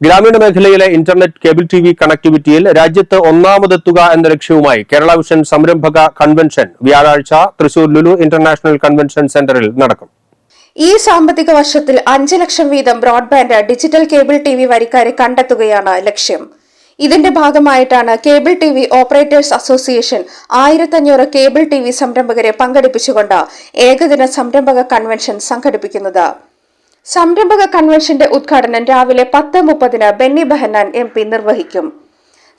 ഗ്രാമീണ മേഖലയിലെ internet cable T V കണക്ടിവിറ്റിയിൽ രാജ്യത്ത് ഒന്നാമതെത്തുക എന്ന ലക്ഷ്യവുമായി കേരള വിഷൻ സംരംഭക കൺവെൻഷൻ വ്യാഴാഴ്ച തൃശൂർ ലുലു ഇന്റർനാഷണൽ കൺവെൻഷൻ സെന്ററിൽ നടക്കും. ഈ സാമ്പത്തിക വർഷത്തിൽ അഞ്ച് ലക്ഷം വീതം broadband digital cable T V വരിക്കാരെ കണ്ടെത്തുകയാണ് ലക്ഷ്യം. ഇതിന്റെ ഭാഗമായിട്ടാണ് cable T V operators association ആയിരത്തഞ്ഞൂറ് കേബിൾ ടി വി സംരംഭകരെ പങ്കെടുപ്പിച്ചുകൊണ്ട് ഏകദിന സംരംഭക കൺവെൻഷൻ സംഘടിപ്പിക്കുന്നത്. സംരംഭക കൺവെൻഷന്റെ ഉദ്ഘാടനം രാവിലെ പത്ത് മുപ്പതിന് ബെന്നി ബെഹന്നാൻ എം പി നിർവഹിക്കും.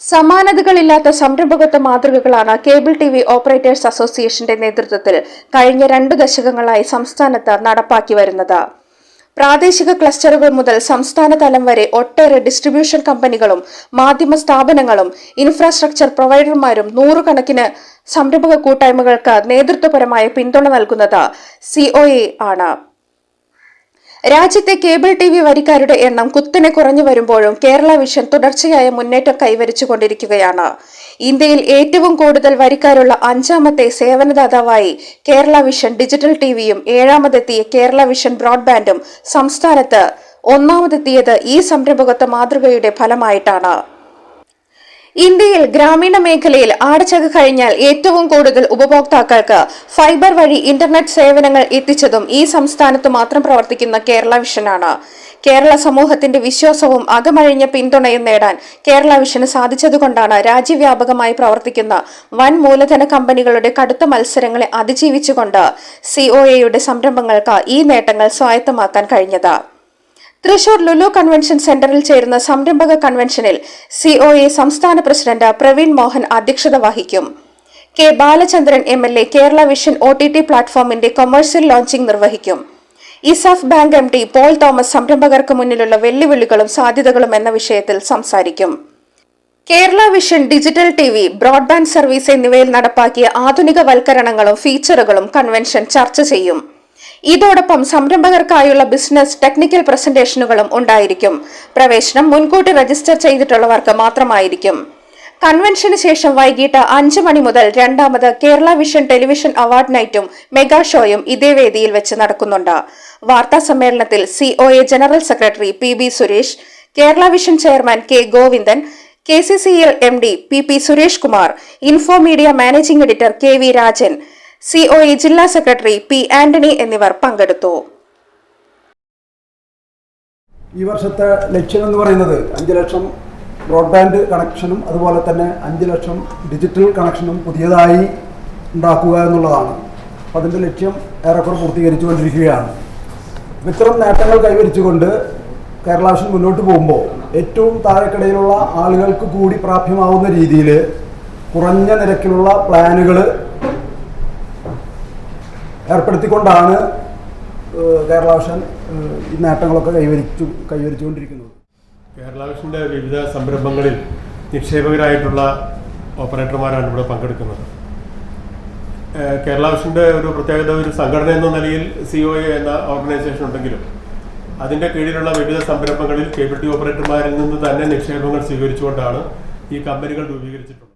സമാനതകളില്ലാത്ത സംരംഭകത്വ മാതൃകകളാണ് കേബിൾ ടി വി ഓപ്പറേറ്റേഴ്സ് അസോസിയേഷന്റെ നേതൃത്വത്തിൽ കഴിഞ്ഞ രണ്ടു ദശകങ്ങളായി സംസ്ഥാനത്ത് നടപ്പാക്കി വരുന്നത്. പ്രാദേശിക ക്ലസ്റ്ററുകൾ മുതൽ സംസ്ഥാന തലം വരെ ഒട്ടേറെ ഡിസ്ട്രിബ്യൂഷൻ കമ്പനികളും മാധ്യമ സ്ഥാപനങ്ങളും ഇൻഫ്രാസ്ട്രക്ചർ പ്രൊവൈഡർമാരും നൂറുകണക്കിന് സംരംഭക കൂട്ടായ്മകൾക്ക് നേതൃത്വപരമായ പിന്തുണ നൽകുന്നത് സിഒഇ ആണ്. രാജ്യത്തെ കേബിൾ ടി വി വരിക്കാരുടെ എണ്ണം കുത്തനെ കുറഞ്ഞു വരുമ്പോഴും കേരള വിഷൻ തുടർച്ചയായ മുന്നേറ്റം കൈവരിച്ചുകൊണ്ടിരിക്കുകയാണ്. ഇന്ത്യയിൽ ഏറ്റവും കൂടുതൽ വരിക്കാരുള്ള അഞ്ചാമത്തെ സേവനദാതാവായി കേരള വിഷൻ ഡിജിറ്റൽ ടി വിയും ഏഴാമതെത്തിയ കേരള വിഷൻ ബ്രോഡ്ബാൻഡും സംസ്ഥാനത്ത് ഒന്നാമതെത്തിയത് ഈ സംരംഭകത്വ മാതൃകയുടെ ഫലമായിട്ടാണ്. ഇന്ത്യയിൽ ഗ്രാമീണ മേഖലയിൽ ആടച്ചക കഴിഞ്ഞാൽ ഏറ്റവും കൂടുതൽ ഉപഭോക്താക്കൾക്ക് ഫൈബർ വഴി ഇന്റർനെറ്റ് സേവനങ്ങൾ എത്തിച്ചതും ഈ സംസ്ഥാനത്ത് മാത്രം പ്രവർത്തിക്കുന്ന കേരള വിഷനാണ്. കേരള സമൂഹത്തിന്റെ വിശ്വാസവും അകമഴിഞ്ഞ പിന്തുണയും നേടാൻ കേരള വിഷന് സാധിച്ചതുകൊണ്ടാണ് രാജ്യവ്യാപകമായി പ്രവർത്തിക്കുന്ന വൻ മൂലധന കമ്പനികളുടെ കടുത്ത മത്സരങ്ങളെ അതിജീവിച്ചുകൊണ്ട് സിഒഎയുടെ സംരംഭങ്ങൾക്ക് ഈ നേട്ടങ്ങൾ സ്വായത്തമാക്കാൻ കഴിഞ്ഞത്. തൃശൂർ ലുലു കൺവെൻഷൻ സെന്ററിൽ ചേരുന്ന സംരംഭക കൺവെൻഷനിൽ സിഒഎ സംസ്ഥാന പ്രസിഡന്റ് പ്രവീൺ മോഹൻ അധ്യക്ഷത വഹിക്കും. K Balachandran M L A Kerala Vision O T T പ്ലാറ്റ്ഫോമിന്റെ commercial launching നിർവഹിക്കും. ESAF bank M D Paul Thomas സംരംഭകർക്ക് മുന്നിലുള്ള വെല്ലുവിളികളും സാധ്യതകളും എന്ന വിഷയത്തിൽ സംസാരിക്കും. Kerala Vision digital T V broadband service എന്നിവയിൽ നടപ്പാക്കിയ ആധുനികവൽക്കരണങ്ങളും ഫീച്ചറുകളും കൺവെൻഷൻ ചർച്ച ചെയ്യും. ഇതോടൊപ്പം സംരംഭകർക്കായുള്ള ബിസിനസ് ടെക്നിക്കൽ പ്രസന്റേഷനുകളും ഉണ്ടായിരിക്കും. പ്രവേശനം മുൻകൂട്ടി രജിസ്റ്റർ ചെയ്തിട്ടുള്ളവർക്ക് മാത്രമായിരിക്കും. കൺവെൻഷന് ശേഷം വൈകിട്ട് അഞ്ച് മണി മുതൽ രണ്ടാമത് കേരള വിഷൻ ടെലിവിഷൻ അവാർഡ് നൈറ്റും മെഗാ ഷോയും ഇതേ വേദിയിൽ വെച്ച് നടക്കുന്നുണ്ട്. വാർത്താ സമ്മേളനത്തിൽ COA general secretary P B Suresh Kerala Vision chairman K Govindan K C C L M D P P Suresh Kumar info media managing editor K V Rajan COE ജില്ലാ സെക്രട്ടറി പി ആന്റണി എന്നിവർ പങ്കെടുത്തു. ഈ വർഷത്തെ ലക്ഷ്യം എന്ന് പറയുന്നത് അഞ്ച് ലക്ഷം ബ്രോഡ്ബാൻഡ് കണക്ഷനും അതുപോലെ തന്നെ അഞ്ച് ലക്ഷം ഡിജിറ്റൽ കണക്ഷനും പുതിയതായി ഉണ്ടാക്കുക എന്നുള്ളതാണ്. അപ്പോൾ അതിന്റെ ലക്ഷ്യം ഏറെക്കുറെ പൂർത്തീകരിച്ചുകൊണ്ടിരിക്കുകയാണ്. കൊണ്ടിരിക്കുകയാണ് ഇത്തരം നേട്ടങ്ങൾ കൈവരിച്ചുകൊണ്ട് കേരള വിഷൻ മുന്നോട്ട് പോകുമ്പോൾ ഏറ്റവും താഴെക്കിടയിലുള്ള ആളുകൾക്ക് കൂടി പ്രാപ്യമാവുന്ന രീതിയിൽ കുറഞ്ഞ നിരക്കിലുള്ള പ്ലാനുകൾ ഏർപ്പെടുത്തിക്കൊണ്ടാണ് കേരള വിഷൻ ഈ നേട്ടങ്ങളൊക്കെ കൈവരിച്ചു കൈവരിച്ചുകൊണ്ടിരിക്കുന്നത്. കേരള വിഷന്റെ വിവിധ സംരംഭങ്ങളിൽ നിക്ഷേപകരായിട്ടുള്ള ഓപ്പറേറ്റർമാരാണ് ഇവിടെ പങ്കെടുക്കുന്നത്. ഏഹ് കേരള വിഷന്റെ ഒരു പ്രത്യേകത ഒരു സംഘടന എന്ന നിലയിൽ സി ഒ എ എന്ന ഓർഗനൈസേഷൻ ഉണ്ടെങ്കിലും അതിന്റെ കീഴിലുള്ള വിവിധ സംരംഭങ്ങളിൽ കേബിൾ ടി ഓപ്പറേറ്റർമാരിൽ നിന്ന് തന്നെ നിക്ഷേപങ്ങൾ സ്വീകരിച്ചുകൊണ്ടാണ് ഈ കമ്പനികൾ രൂപീകരിച്ചിട്ടുള്ളത്.